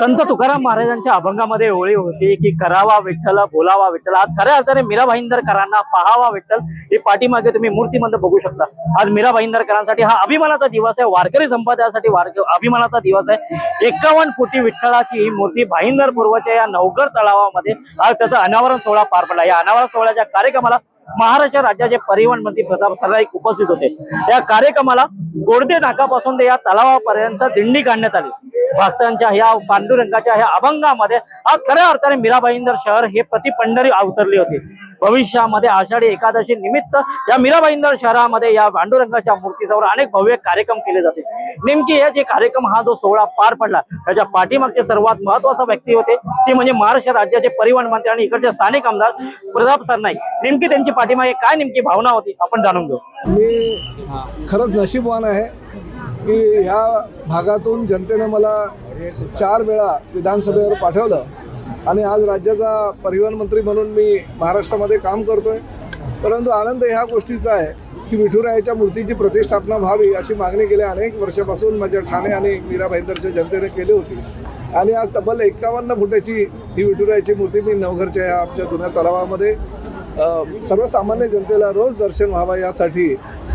संत तुकाराम महाराजांच्या अभंगामध्ये ओळी होती की करावा विठ्ठल बोलावा विठ्ठल. आज खऱ्या अर्थाने मीरा भाईंदरकरांना पाहावा विठ्ठल ही पाठीमागे तुम्ही मूर्तीमध्ये बघू शकता. आज मीरा भाईंदरकरांसाठी हा अभिमानाचा दिवस आहे. वारकरी संपादनासाठी वारक अभिमानाचा दिवस आहे. एकावन्न फुटी विठ्ठलाची ही मूर्ती भाईंदर पूर्वच्या या नवघर तलावामध्ये आज त्याचा अनावरण सोहळा पार पडला. या अनावरण सोहळ्याच्या कार्यक्रमाला महाराष्ट्र राज्याचे परिवहन मंत्री प्रताप सरनाईक उपस्थित होते. या कार्यक्रमाला गोडदे नाकापासून ते या तलावापर्यंत दिंडी काढण्यात आली. भक्तांच्या ह्या पांडुरंगाच्या ह्या अभंगामध्ये आज खऱ्या अर्थाने मीराबाईंदर शहर हे प्रति पंढरी अवतरले होते. भविष्यामध्ये आषाढी एकादशी निमित्त या मीराबाईंदर शहरामध्ये या पांडुरंगाच्या मूर्तीसमोर अनेक भव्य कार्यक्रम केले जाते. नेमकी हे जे कार्यक्रम हा जो सोहळा पार पडला त्याच्या पाठीमागचे सर्वात महत्त्वाचा व्यक्ती होते ती म्हणजे महाराष्ट्र राज्याचे परिवहन मंत्री आणि इकडचे स्थानिक आमदार प्रताप सरनाईक. नेमकी त्यांची पाठीमागे काय नेमकी भावना होती आपण जाणून घेऊ. मी खरंच नशीबवान आहे. की ह्या भागातून जनतेनं मला चार वेळा विधानसभेवर पाठवलं आणि आज राज्याचा परिवहन मंत्री म्हणून मी महाराष्ट्रामध्ये काम करतोय. परंतु आनंद ह्या गोष्टीचा आहे की विठुरायाच्या मूर्तीची प्रतिष्ठापना व्हावी अशी मागणी गेल्या अनेक वर्षापासून माझ्या ठाणे आणि मीरा भाईंदरच्या जनतेने केली होती. आणि आज तब्बल एकावन्न फुटाची ही विठुरायाची मूर्ती मी नवघरच्या ह्या आमच्या जुन्या तलावामध्ये सर्वसामान्य जनतेला रोज दर्शन व्हावं यासाठी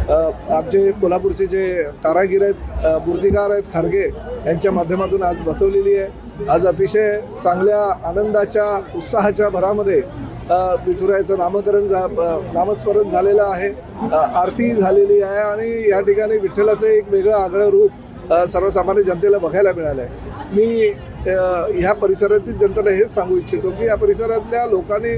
आमचे कोल्हापूरचे जे कारागीर आहेत मूर्तिकार आहेत खारगे यांच्या माध्यमातून आज बसवलेली आहे. आज अतिशय चांगल्या आनंदाच्या उत्साहाच्या भरामध्ये अ, विठुरायाचं नामकरण झा नामस्मरण झालेलं आहे. आरती झालेली आहे आणि या ठिकाणी विठ्ठलाचं एक वेगळं आगळं रूप सर्वसामान्य जनतेला बघायला मिळालं आहे मी ह्या परिसरातील जनतेला हेच सांगू इच्छितो की या परिसरातल्या लोकांनी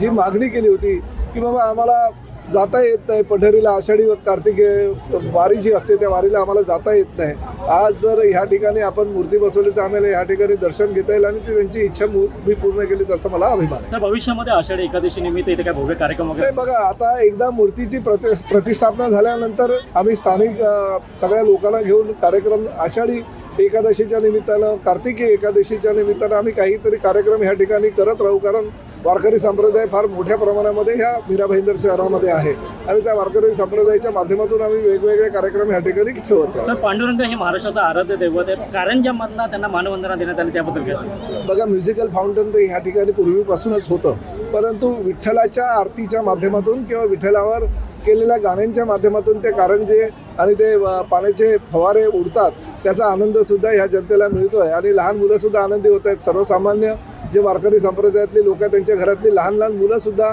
जी मागणी केली होती की बाबा आम्हाला जाता येत नाही. पंढरीला आषाढी व कार्तिकी वारी जी असते त्या वारीला आम्हाला जाता येत नाही. आज जर ह्या ठिकाणी आपण मूर्ती बसवली तर आम्हाला ह्या ठिकाणी दर्शन घेता येईल आणि ती त्यांची इच्छा मू- पूर्ण केली त्याचा मला अभिमान आहे. सर भविष्यामध्ये आषाढी एकादशी निमित्त इथे काय भव्य कार्यक्रम नाही बघा आता एकदा मूर्तीची प्रति प्रतिष्ठापना झाल्यानंतर आम्ही स्थानिक सगळ्या लोकांना घेऊन कार्यक्रम आषाढी एकादशीच्या निमित्तानं कार्तिकी एकादशीच्या निमित्तानं आम्ही काहीतरी कार्यक्रम ह्या ठिकाणी करत राहू कारण वारकरी संप्रदाय फार मोठ्या प्रमाणामध्ये ह्या मीरा भाईंदर शहरामध्ये आहे. आणि त्या वारकरी संप्रदायाच्या माध्यमातून आम्ही वेगवेगळे कार्यक्रम ह्या ठिकाणी ठेवत सर पांडुरंग हे महाराष्ट्राचा आराध्य दैवत आहे. कारंजामधनं त्यांना मानवंदना देण्यात आली त्याबद्दल काय? बघा म्युझिकल फाउंटन तर ह्या ठिकाणी पूर्वीपासूनच होतं. परंतु विठ्ठलाच्या आरतीच्या माध्यमातून किंवा विठ्ठलावर केलेल्या गाण्यांच्या माध्यमातून ते कारंजे आणि ते पाण्याचे फवारे उडतात. त्याचा आनंद सुद्धा ह्या जनतेला मिळतोय. आणि लहान मुलं सुद्धा आनंदी होत आहेत. सर्वसामान्य जे वारकरी संप्रदायातली लोक आहेत त्यांच्या घरातली लहान लहान मुलं सुद्धा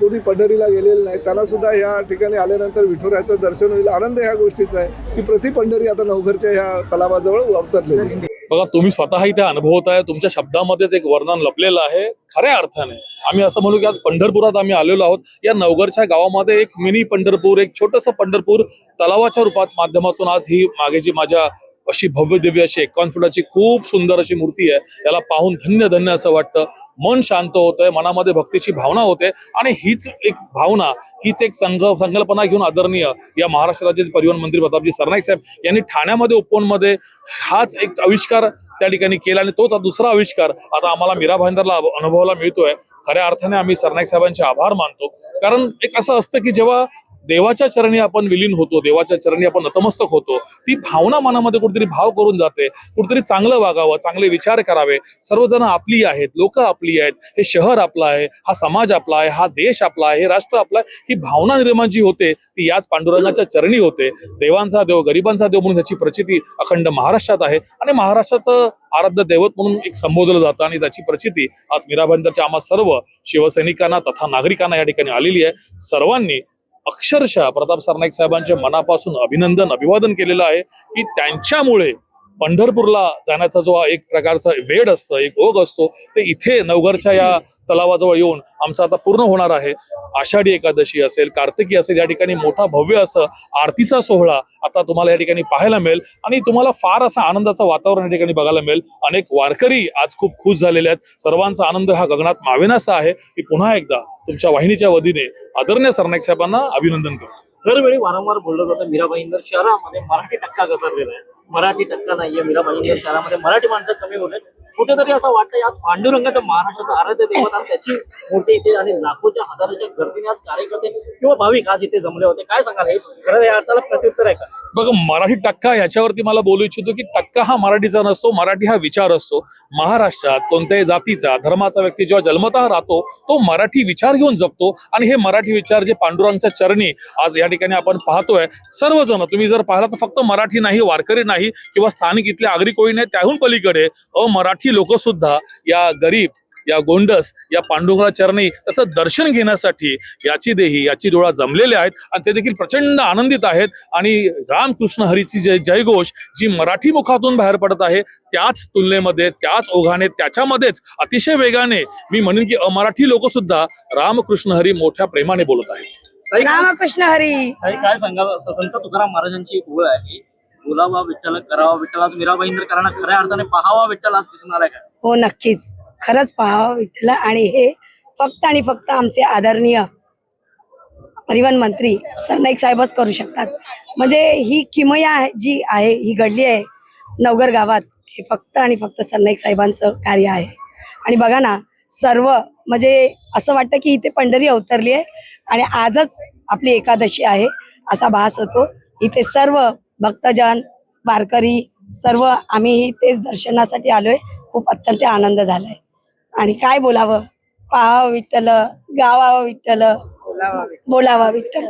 कोणी पंढरीला गेलेले नाही त्यांनासुद्धा ह्या ठिकाणी आल्यानंतर विठुरायाचं दर्शन होईल. आनंद ह्या गोष्टीचा आहे की प्रति पंढरी आता नवघरच्या ह्या तलावाजवळ अवतरलेली बघा तुम्ही स्वतःही त्या अनुभवत आहे तुमच्या शब्दामध्येच एक वर्णन लपलेलं आहे. खऱ्या अर्थाने. आम्ही असं म्हणू की आज पंढरपुरात आम्ही आलेलो आहोत. या नवगरच्या गावामध्ये एक मिनी पंढरपूर एक छोटंसं पंढरपूर तलावाच्या रूपात माध्यमातून आज ही मागे जी माझ्या अशी भव्य दिव्य अशी एकावन्न फुटाची खूप सुंदर अशी मूर्ती आहे. याला पाहून धन्य धन्य असं वाटतं. मन शांत होतंय मनामध्ये भक्तीची भावना होते आणि हीच एक भावना हीच एक संघ संकल्पना घेऊन आदरणीय या महाराष्ट्र राज्याचे परिवहन मंत्री प्रतापजी सरनाईक साहेब यांनी ठाण्यामध्ये उपवनमध्ये हाच एक आविष्कार त्या ठिकाणी केला आणि तोच दुसरा आविष्कार आता आम्हाला मीरा भाईंदरला अनुभवाला मिळतोय. खऱ्या अर्थाने आम्ही सरनाईक साहेबांचे आभार मानतो. कारण एक असं असतं की जेव्हा देवाच्या चरणी आपण विलीन होतो देवाच्या चरणी आपण नतमस्तक होतो ती भावना मनामध्ये कुठेतरी भाव करून जाते कुठेतरी चांगलं वागावं चांगले विचार करावे. सर्वजण आपली आहेत लोक आपली आहेत हे शहर आपलं आहे हा समाज आपला आहे हा देश आपला आहे हे राष्ट्र आपलं आहे ही भावना निर्माण जी होते ती याच पांडुरंगाच्या चरणी होते. देवांचा देव गरिबांचा देव म्हणून त्याची प्रचिती अखंड महाराष्ट्रात आहे. आणि महाराष्ट्राचं आराध्य दैवत म्हणून एक संबोधलं जातं आणि त्याची प्रचिती आज मीराबंदरच्या आम्हा सर्व शिवसैनिकांना तथा नागरिकांना या ठिकाणी आलेली आहे. सर्वांनी अक्षरशः प्रताप सरनाईक साहेबांचे मनापासून अभिनंदन अभिवादन केलेलं आहे की त्यांच्यामुळे पंढरपूरला जाण्याचा जो एक प्रकारचा वेळ असतं एक ओघ असतो ते इथे नवघरच्या या तलावाजवळ येऊन आमचं आता पूर्ण होणार आहे. आषाढी एकादशी असेल कार्तिकी असेल या ठिकाणी मोठा भव्य असं आरतीचा सोहळा आता तुम्हाला या ठिकाणी पाहायला मिळेल. आणि तुम्हाला फार असं आनंदाचं वातावरण या ठिकाणी बघायला मिळेल. अनेक वारकरी आज खूप खुश झालेले आहेत. सर्वांचा आनंद हा गगनात मावेनासा आहे. की पुन्हा एकदा तुमच्या वाहिनीच्या वतीने आदरणीय सरनाईक साहेबांना अभिनंदन करतो. दरवेळी वारंवार बोललं जातं. मीराबाईंदर शहरामध्ये मराठी टक्का घसरलेला आहे. मराठी टक्का नाहीये मीरा भाईंदर शहरामध्ये मराठी माणसं कमी होत कुठेतरी असं वाटतं यात पांडुरंगाचं महाराष्ट्राचं आराध्य देवत त्याची मूर्ती इथे आणि लाखोच्या हजाराच्या गर्दीने आज कार्यकर्ते किंवा भाविक आज इथे जमले होते. काय सांगाल हे? खरं या अर्थाला प्रत्युत्तर आहे का? बघा मराठी टक्का याच्यावरती मला बोलू इच्छितो की टक्का हा मराठीचा नसतो मराठी हा विचार असतो. महाराष्ट्रात कोणत्याही जातीचा धर्माचा व्यक्ती जेव्हा जन्मतः राहतो तो मराठी विचार घेऊन जगतो आणि हे मराठी विचार जे पांडुरंगच्या चरणी आज या ठिकाणी आपण पाहतोय सर्वजण तुम्ही जर पाहिला तर फक्त मराठी नाही वारकरी नाही किंवा स्थानिक इथले आगरी कोळी नाही त्याहून पलीकडे अमराठी लोक सुद्धा या गरीब या गोंडस या पांडुरंगा चरणी त्याचं दर्शन घेण्यासाठी याची देही याची डोळा जमलेले आहेत आणि ते देखील प्रचंड आनंदित आहेत. आणि रामकृष्ण हरीची जय जयघोष जी मराठी मुखातून बाहेर पडत आहे त्याच तुलनेमध्ये त्याच ओघाने त्याच्यामध्येच अतिशय वेगाने मी म्हणेन की अमराठी लोक सुद्धा रामकृष्ण हरी मोठ्या प्रेमाने बोलत आहेत. रामकृष्ण हरी. काय सांगाल? संत तुकाराम महाराजांची एक ओळ आहे. बोलावा विठ्ठल करावा विठ्ठल आज मीरा भाईंदरकरांना खऱ्या अर्थाने पाहावा विठ्ठल आज दिसून आलाय का? हो नक्कीच. खरंच पाहावं विठ्ठल आणि हे फक्त आणि फक्त आमचे आदरणीय परिवहन मंत्री सरनाईक साहेबच करू शकतात. म्हणजे ही किमया आहे- जी आहे ही घडली आहे नवगर गावात हे फक्त आणि फक्त सरनाईक साहेबांचं कार्य आहे. आणि बघा ना सर्व म्हणजे असं वाटतं की इथे पंढरी अवतरली आहे आणि आजच आपली एकादशी आहे असा भास होतो. इथे सर्व भक्तजन वारकरी सर्व आम्ही तेच दर्शनासाठी आलोय. खूप अत्यंत आनंद झालाय. आणि काय बोलावं? पाहावं विठ्ठल गावावं विठ्ठल. बोलावा विठ्ठल.